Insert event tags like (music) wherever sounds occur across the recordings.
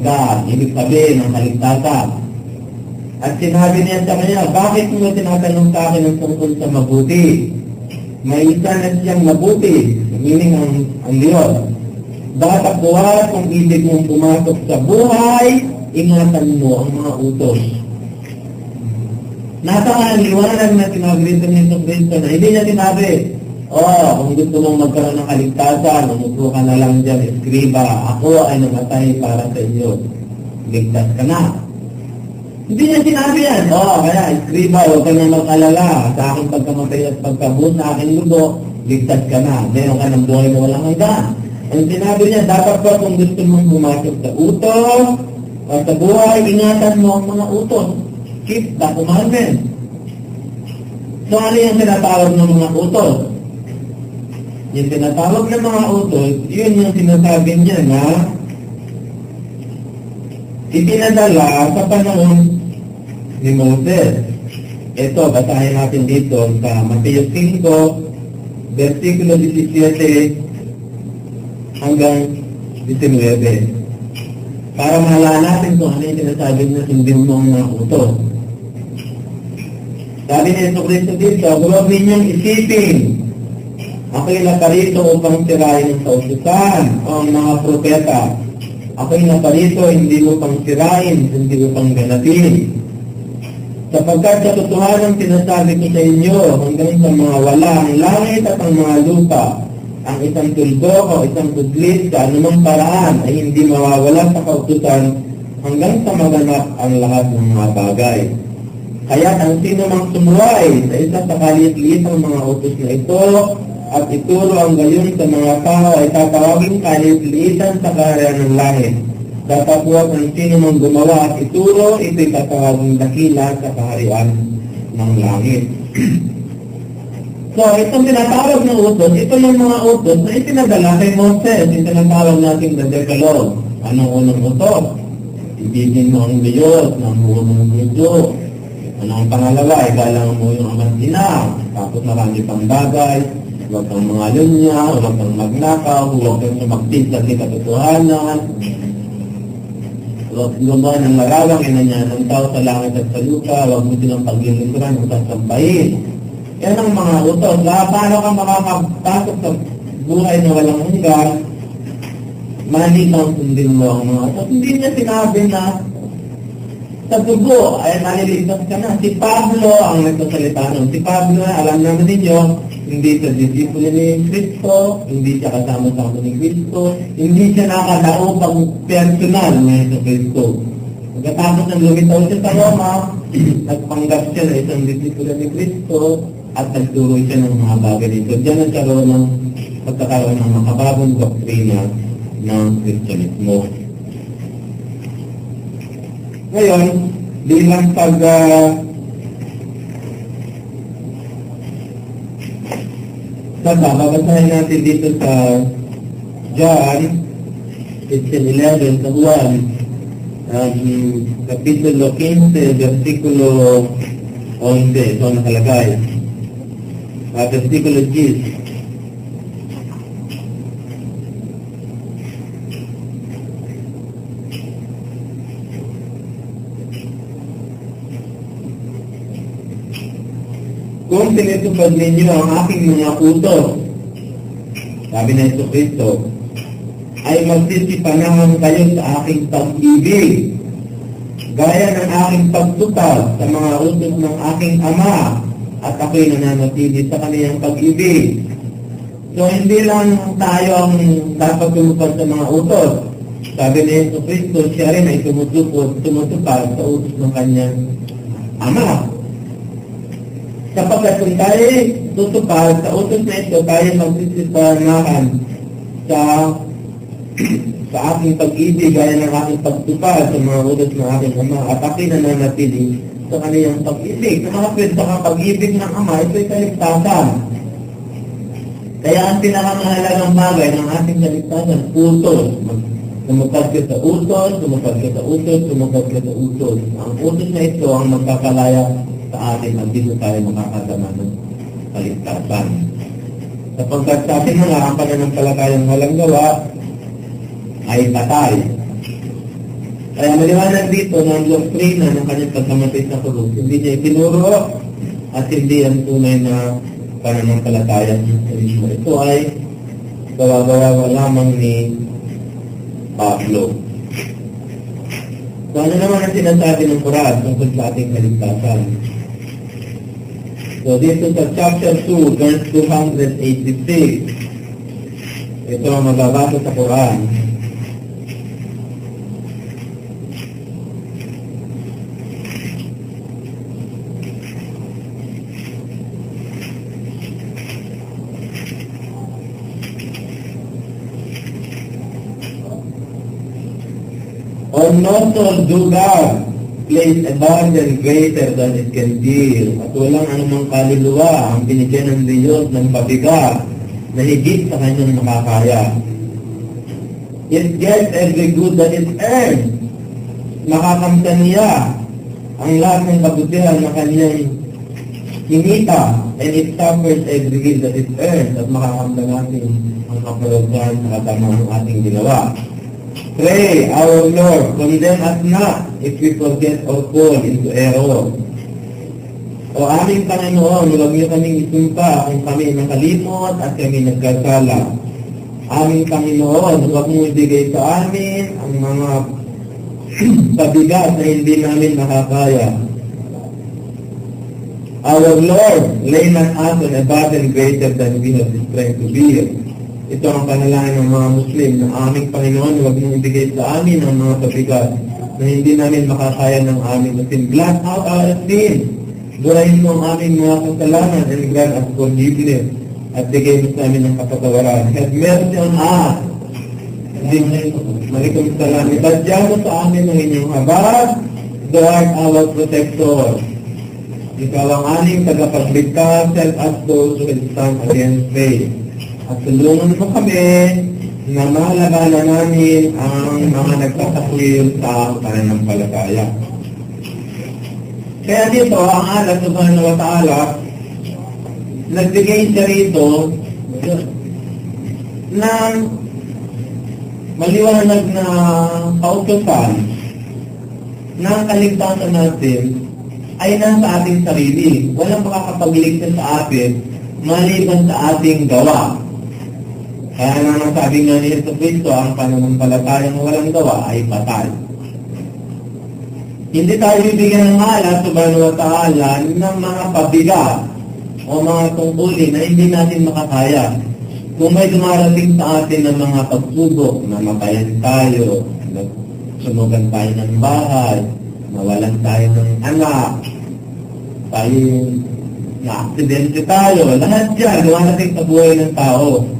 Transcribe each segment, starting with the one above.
God, ibig sabihin ng kaligtasan. At sinabi niya sa kanya, bakit mo tinatanong sa akin ang tungkol sa mabuti? May isa na siyang mabuti, meaning ang, ang Diyos. Dapat buhat kung ibig mong pumasok sa buhay, ingatan mo ang mga utos. Nasa ang liwanag na sinabi rito ni Kristo na hindi niya sinabi, Oh, kung gusto mong magkaroon ng kaligtasan, umupo ka na lang dyan, eskriba, ako ay namatay para sa iyo. Ligtas ka na. Hindi niya sinabi yan. Oh, kaya eskriba, huwag ka na mag-alala. Sa aking pagkamatay at pagkabuo sa aking lubo, ligtas ka na. Meron ka ng buhay na walang hanggan. Ang sinabi niya, dapat pa kung gusto mong pumasok sa utos, o sa buhay, ingatan mo ang mga utos. Keep the commandment. So ano yung sinatawag ng mga utos? Yung tinatawag ng mga utos, yun yung sinasabi niya na ipinadala sa panahon ni Moses. Ito, basahin natin dito sa Mateo 5, versikulo 17 hanggang 19. Para mahala natin kung ano yung sinasabi na sundin mo ang mga utos. Sabi ni Yeso Cristo dito, huwag ninyong isipin Ako'y naparito upang sirain ang kautusan o ang mga propeta. Ako'y naparito hindi mo pang sirain, hindi mo pang ganatin. Sapagkat sa totohanan sinasabi ko sa inyo hanggang sa mga wala ang langit at ang mga lupa, ang isang tuldok o isang tudlit sa anumang paraan ay hindi mawawala sa kautusan hanggang sa maganap ang lahat ng mga bagay. Kaya ang sino mang sumuway sa isa sa kalit-liit ang mga utos na ito at ituro ang gayon sa mga tao ay tatawagin kalit-liitan sa kaharian ng langit. Tatapos ang sino mang gumawa at ituro, ito'y tatawagin dakila sa kaharian ng langit. (clears throat) so, itong tinatawag ng utos, ito yung mga utos na itinadala kay Moses, yung tinatawag natin na Decalogue. Anong unang utos? Ibigin mo ang Diyos, ng buo mong Diyos. Ano ang pangalawa? Igalang mo yung amat ina. Tapos marami pang bagay huwag kang mga lunya, huwag kang magnakaw, huwag kang sumaktis sa katotohanan, huwag gumawa ng marawang inanya ng tao sa langit at sa lupa, huwag mo silang paglilingkuran ng sasambahin. Yan ang mga utos. Kaya paano ka makakapasok sa buhay na walang hanggan, mali kang sundin mo ang mga utos. Hindi niya sinabi na sa dugo ay naliligtas ka na. Si Pablo ang nagsasalita nun. Si Pablo, alam naman ninyo, hindi sa disipulo ni Kristo, hindi siya kasama sa ni Kristo, hindi siya nakadaupang personal ng Yeso Kristo. Pagkatapos ng lumitaw siya sa Roma, (clears throat) nagpanggap siya na isang disipulo ni Kristo at nagturo siya ng mga bagay dito. Diyan nagkaroon ng pagkakaroon ng makabagong doktrina ng Kristyanismo. Ngayon, bilang pag uh, Saka, babasahin natin dito sa John 15.11 sa 1, um, Kapitulo 15, versikulo 11, ito nakalagay. Uh, versikulo 10. Kung tinutupad ninyo ang aking mga utos, sabi na Yeso Kristo, ay magsisipanahan kayo sa aking pag-ibig, gaya ng aking pagtupad sa mga utos ng aking ama, at ako'y nananatili sa kaniyang pag-ibig. So, hindi lang tayo ang dapat tumupad sa mga utos. Sabi ni Yeso Kristo, siya rin ay tumutupad, tumutupad sa utos ng kanyang ama. Kapag kung tayo tutupad sa utos na ito, tayo magsisipanahan sa (clears throat) sa aking pag-ibig, gaya ng aking pagtupad sa mga utos ng aking ama, at aking nananatili sa kaniyang pag-ibig. Sa mga pwede sa pag-ibig ng ama, ito'y kaligtasan. Kaya ang pinakamahalagang bagay ng ating kaligtasan, utos. Tumupad ka sa utos, tumupad ka sa utos, tumupad ka sa utos. Ang utos na ito ang magkakalaya sa atin ang dito tayo makakadama ng kaligtasan. Sapagkat sa atin nga, ang pananampalatayang walang gawa ay patay. Kaya maliwanag dito na ang doktrina ng kanyang pagkamatay sa krus, hindi niya itinuro at hindi ang tunay na pananampalataya ng Kristo. Ito ay gawa-gawa lamang ni Pablo. So ano naman ang sinasabi ng Quran tungkol sa ating kaligtasan? So dito sa chapter 2, verse 286, ito ang mababasa sa Quran. Or not to do God place a burden greater than it can bear. At walang anumang kaluluwa ang binigyan ng Diyos ng pabiga na higit sa kanyang makakaya. It gets every good that it earns. Makakamtan niya ang lahat ng kabutihan na kanyang kinita and it suffers every good that it earns at makakamtan natin ang kapalagan sa katamang ng ating ginawa. Pray, our Lord, condemn us not if we forget or fall into error. O aming Panginoon, huwag niyo kaming isumpa kung kami nakalimot at kami nagkasala. Aming Panginoon, huwag mo ibigay sa amin ang mga (clears throat) pabigat na hindi namin makakaya. Our Lord, lay not us on a burden greater than we have the strength to bear. Ito ang panalangin ng mga Muslim na aming Panginoon, huwag mong ibigay sa amin ang mga pabigat na hindi namin makakaya ng aming sin. Blot out our sin. Burahin mo ang aming mga kasalanan and grant us forgiveness at bigay mo sa amin ng kapatawaran. Have mercy on us. Malikum salam. Ipadya mo sa amin ang inyong habag. Thou art our protector. Ikaw ang aming tagapagligtas. Help us those who stand against faith. At tulungan mo kami na mahalaga namin ang mga nagtatakwil sa pananampalataya. Kaya dito, ang Allah subhanahu wa ta'ala, nagbigay siya rito ng maliwanag na kautusan na kaligtasan natin ay nasa ating sarili. Walang makakapagligtas sa atin maliban sa ating gawa. Kaya nga sabi nga ni Yeso Cristo, ang pananampalatayang walang gawa ay patay. Hindi tayo bibigyan ng ala subhanahu wa ta'ala ng mga pabigat o mga tungkulin na hindi natin makakaya. Kung may dumarating sa atin ng mga pagsubok, namatayan tayo, sunugan tayo ng bahay, nawalan tayo ng anak, tayo na-aksidente tayo, lahat yan, dumarating sa buhay ng tao.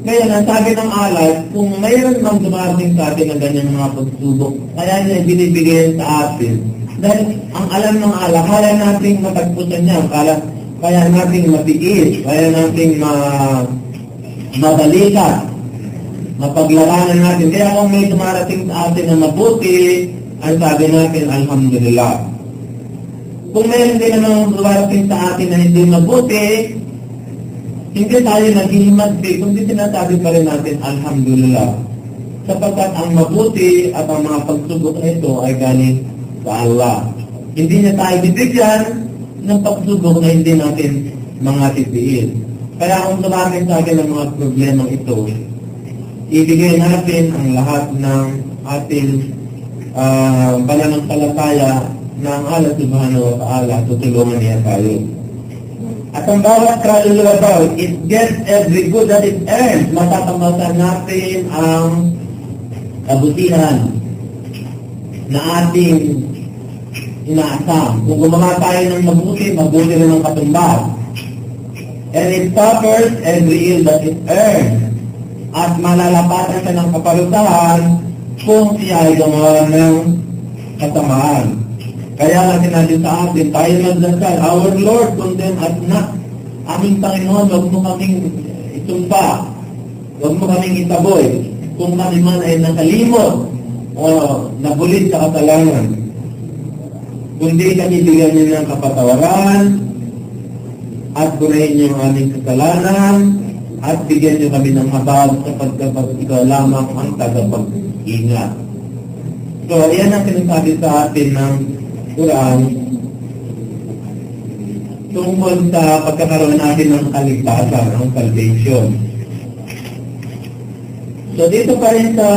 Ngayon, ang sabi ng alat, kung mayroon mang dumarating sa atin ng ganyang mga pagsubok, kaya niya binibigyan sa atin. Dahil ang alam ng ala, kaya nating matagpusan niya, kaya, kaya nating matiis, kaya nating ma, mabalikat, mapaglalanan natin. Kaya kung may dumarating sa atin na mabuti, ang sabi natin, Alhamdulillah. Kung mayroon din namang dumarating sa atin na hindi mabuti, hindi tayo naghihimagdi, kundi sinasabi pa rin natin, Alhamdulillah. Sapagkat ang mabuti at ang mga pagsubok nito ay galing sa Allah. Hindi niya tayo bibigyan ng pagsubok na hindi natin mga titiil. Kaya kung dumating sa akin ang mga problema ito, ibigay natin ang lahat ng ating uh, pananampalataya na ang Allah subhanahu wa ta'ala tutulungan niya tayo. At ang bawat kaluluwa daw, it gets every good that it earns. Matatambasan natin ang kabutihan na ating inaasam. Kung gumawa tayo ng mabuti, mabuti rin ang katumbas. And it suffers every ill that it earns. At malalapatan siya ng kaparusahan kung siya ay gumawa ng kasamaan. Kaya nga sinabi sa atin, tayo magdasal, Our Lord, condemn us not. Aming Panginoon, huwag mo kaming itumpa. Huwag mo kaming itaboy. Kung kami man ay nakalimot o nabulit sa kasalanan. Kundi kami bigyan niyo ng kapatawaran at burahin niyo ang aming kasalanan at bigyan niyo kami ng habag sapagkat ikaw lamang ang tagapag-ingat. So, yan ang sinasabi sa atin ng Quran tungkol sa pagkakaroon natin ng kaligtasan, ang salvation. So, dito pa rin sa